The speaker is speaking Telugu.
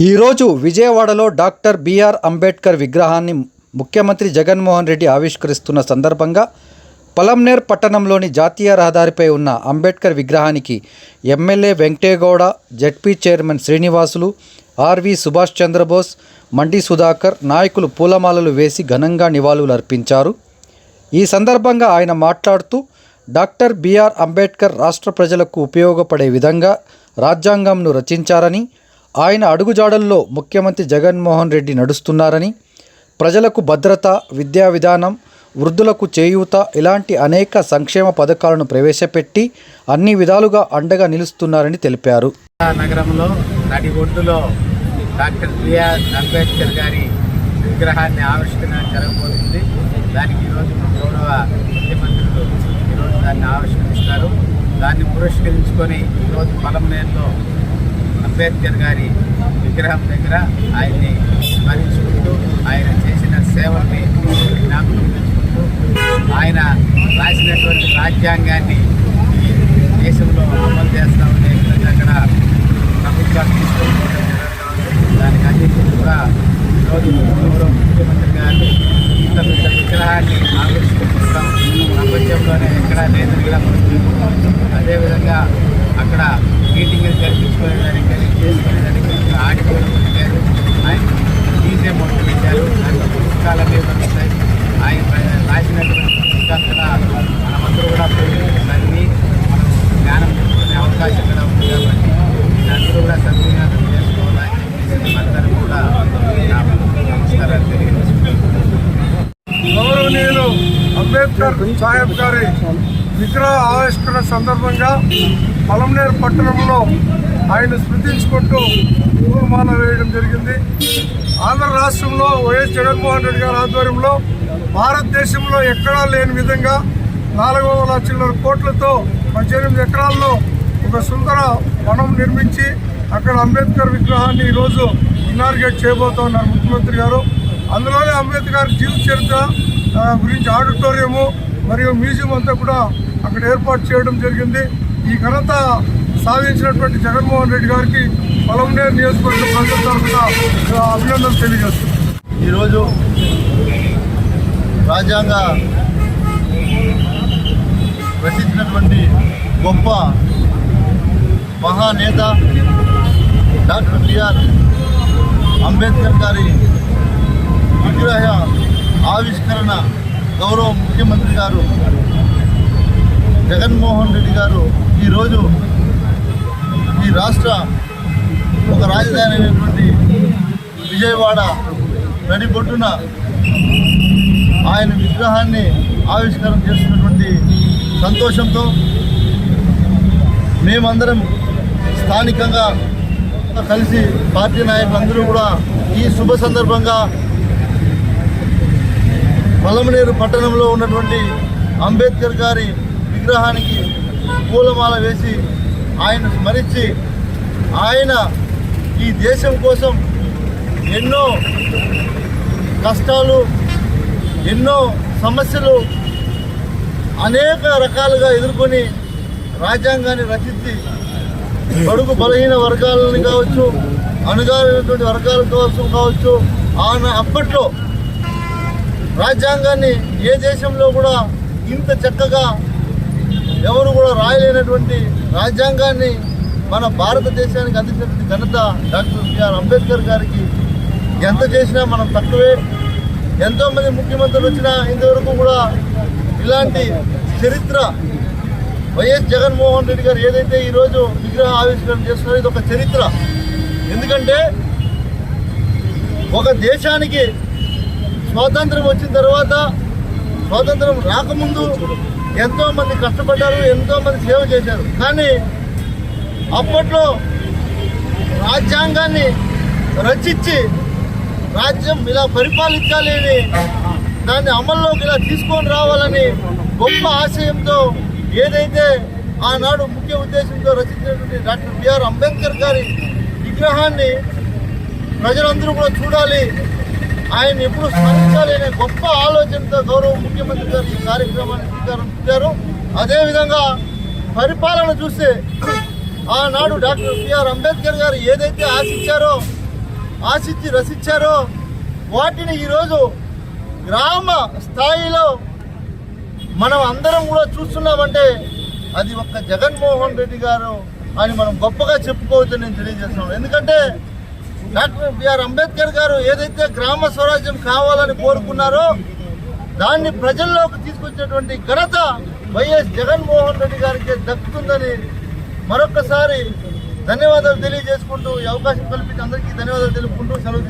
ఈరోజు విజయవాడలో డాక్టర్ బిఆర్ అంబేద్కర్ విగ్రహాన్ని ముఖ్యమంత్రి జగన్మోహన్ రెడ్డి ఆవిష్కరిస్తున్న సందర్భంగా పలంనేర్ పట్టణంలోని జాతీయ రహదారిపై ఉన్న అంబేద్కర్ విగ్రహానికి MLA Venkategowda ZP chairman Srinivasulu R V Subhash Chandrabose Mandi Sudhakar నాయకులు పూలమాలలు వేసి ఘనంగా నివాళులు అర్పించారు. ఈ సందర్భంగా ఆయన మాట్లాడుతూ డాక్టర్ బిఆర్ అంబేద్కర్ రాష్ట్ర ప్రజలకు ఉపయోగపడే విధంగా రాజ్యాంగంను రచించారని ఆయన అడుగుజాడల్లో ముఖ్యమంత్రి జగన్మోహన్ రెడ్డి నడుస్తున్నారని ప్రజలకు భద్రత విద్యా విధానం వృద్ధులకు చేయూత ఇలాంటి అనేక సంక్షేమ పథకాలను ప్రవేశపెట్టి అన్ని విధాలుగా అండగా నిలుస్తున్నారని తెలిపారు. నగరంలో నడిగొడ్డులో డాక్టర్ బిఆర్ అంబేద్కర్ గారి విగ్రహాన్ని ఆవిష్కరణ జరగబోతుంది దానికి ఈరోజు గౌరవ ముఖ్యమంత్రులు ఈరోజు దాన్ని ఆవిష్కరిస్తారు. దాన్ని పురస్కరించుకొని ఈరోజు నేర్లో అంబేద్కర్ గారి విగ్రహం దగ్గర ఆయన్ని స్మరించుకుంటూ ఆయన చేసిన సేవల్ని జ్ఞాపకం తెచ్చుకుంటూ ఆయన రాసినటువంటి రాజ్యాంగాన్ని ఈ దేశంలో అమలు చేస్తామనే విధంగా అక్కడ ప్రభుత్వాలు తీసుకుని దానికి అన్నింటినీ కూడా ఈరోజు గౌరవ ముఖ్యమంత్రి గారు ఇంత పెద్ద విగ్రహాన్ని ఆవిష్కరిస్తాం ప్రపంచంలోనే ఎక్కడా లేదని కూడా మనం అదేవిధంగా అక్కడ మీటింగ్లు జరిపించుకోవడానికి కానీ చేసుకునేదానికి ఆడిపోయిన గారు ఆయన డీజే మొదలు పెట్టారు. పుస్తకాల పుస్తకాలన్నీ వస్తాయి ఆయన రాసినటువంటి పుస్తకాలు కూడా మనమందరూ కూడా పోయి దాన్ని మనం జ్ఞానం చేసుకునే అవకాశం కూడా ఉంది కాబట్టి అందరూ కూడా సద్వినియోగం చేసుకోవాలని చెప్పేసి మనందరం కూడా నమస్కారాలు తెలియజేసుకుంటున్నాను గౌరవనీయులు అంబేద్కర్ సాహెబ్ గారి విగ్రహ ఆవిష్కరణ సందర్భంగా పలంనేరు పట్టణంలో ఆయన స్మృతించుకుంటూ పూలమాల వేయడం జరిగింది. ఆంధ్ర రాష్ట్రంలో వైఎస్ జగన్మోహన్ రెడ్డి గారి ఆధ్వర్యంలో భారతదేశంలో ఎక్కడా లేని విధంగా నాలుగు వందల చిల్లర కోట్లతో పద్దెనిమిది ఎకరాల్లో ఒక సుందర వనం నిర్మించి అక్కడ అంబేద్కర్ విగ్రహాన్ని ఈరోజు ఇనార్గేట్ చేయబోతున్నారు ముఖ్యమంత్రి గారు. అందులోనే అంబేద్కర్ జీవిత చరిత్ర గురించి ఆడిటోరియము మరియు మ్యూజియం అంతా కూడా అక్కడ ఏర్పాటు చేయడం జరిగింది. ఈ ఘనత సాధించినటువంటి జగన్మోహన్ రెడ్డి గారికి పొలంనేరు నియోజకవర్గ ప్రజల తరఫున అభినందనలు తెలియజేస్తున్నాం ఈరోజు రాజ్యాంగ రచించినటువంటి గొప్ప మహానేత డాక్టర్ బిఆర్ అంబేద్కర్ గారి విగ్రహ ఆవిష్కరణ గౌరవ ముఖ్యమంత్రి గారు జగన్మోహన్ రెడ్డి గారు ఈరోజు ఈ రాష్ట్ర ఒక రాజధాని అయినటువంటి విజయవాడ నడిబొట్టున ఆయన విగ్రహాన్ని ఆవిష్కరణ చేస్తున్నటువంటి సంతోషంతో మేమందరం స్థానికంగా కలిసి పార్టీ నాయకులందరూ కూడా ఈ శుభ సందర్భంగా పలమనేరు పట్టణంలో ఉన్నటువంటి అంబేద్కర్ గారి విగ్రహానికి పూలమాల వేసి ఆయన స్మరించి ఆయన ఈ దేశం కోసం ఎన్నో కష్టాలు ఎన్నో సమస్యలు అనేక రకాలుగా ఎదుర్కొని రాజ్యాంగాన్ని రచించి బడుగు బలహీన వర్గాలని కావచ్చు అణగారినటువంటి వర్గాల కోసం కావచ్చు ఆయన అప్పట్లో రాజ్యాంగాన్ని ఏ దేశంలో కూడా ఇంత చక్కగా ఎవరు కూడా రాయలేనటువంటి రాజ్యాంగాన్ని మన భారతదేశానికి అందించినటువంటి ఘనత డాక్టర్ బిఆర్ అంబేద్కర్ గారికి. ఎంత చేసినా మనం తక్కువే. ఎంతోమంది ముఖ్యమంత్రులు వచ్చినా ఇంతవరకు కూడా ఇలాంటి చరిత్ర వైఎస్ జగన్మోహన్ రెడ్డి గారు ఏదైతే ఈరోజు విగ్రహ ఆవిష్కరణ చేస్తున్నారో ఇది ఒక చరిత్ర. ఎందుకంటే ఒక దేశానికి స్వాతంత్రం వచ్చిన తర్వాత స్వాతంత్రం రాకముందు ఎంతో మంది కష్టపడ్డారు ఎంతో మంది సేవ చేశారు. కానీ అప్పట్లో రాజ్యాంగాన్ని రచించి రాజ్యం ఇలా పరిపాలించాలి అని దాన్ని అమల్లోకి ఇలా తీసుకొని రావాలని గొప్ప ఆశయంతో ఏదైతే ఆనాడు ముఖ్య ఉద్దేశంతో రచించినటువంటి డాక్టర్ బిఆర్ అంబేద్కర్ గారి విగ్రహాన్ని ప్రజలందరూ కూడా చూడాలి. ఆయన ఎప్పుడు స్మరించాలి అనే గొప్ప ఆలోచనతో గౌరవ ముఖ్యమంత్రి గారు ఈ కార్యక్రమాన్ని శ్రీకారం చుట్టారు అదేవిధంగా పరిపాలన చూస్తే ఆనాడు డాక్టర్ బిఆర్ అంబేద్కర్ గారు ఏదైతే ఆశించారో ఆశించి రసించారో వాటిని ఈరోజు గ్రామ స్థాయిలో మనం అందరం కూడా చూస్తున్నామంటే అది ఒక్క జగన్మోహన్ రెడ్డి గారు అని మనం గొప్పగా చెప్పుకోవచ్చని నేను తెలియజేస్తున్నాను. ఎందుకంటే డాక్టర్ బిఆర్ అంబేద్కర్ గారు ఏదైతే గ్రామ స్వరాజ్యం కావాలని కోరుకున్నారో దాన్ని ప్రజల్లోకి తీసుకొచ్చినటువంటి ఘనత వైఎస్ జగన్మోహన్ రెడ్డి గారికి దక్కుతుందని మరొకసారి ధన్యవాదాలు తెలియజేసుకుంటూ ఈ అవకాశం కల్పించి అందరికీ ధన్యవాదాలు తెలుపుకుంటూ సెలవు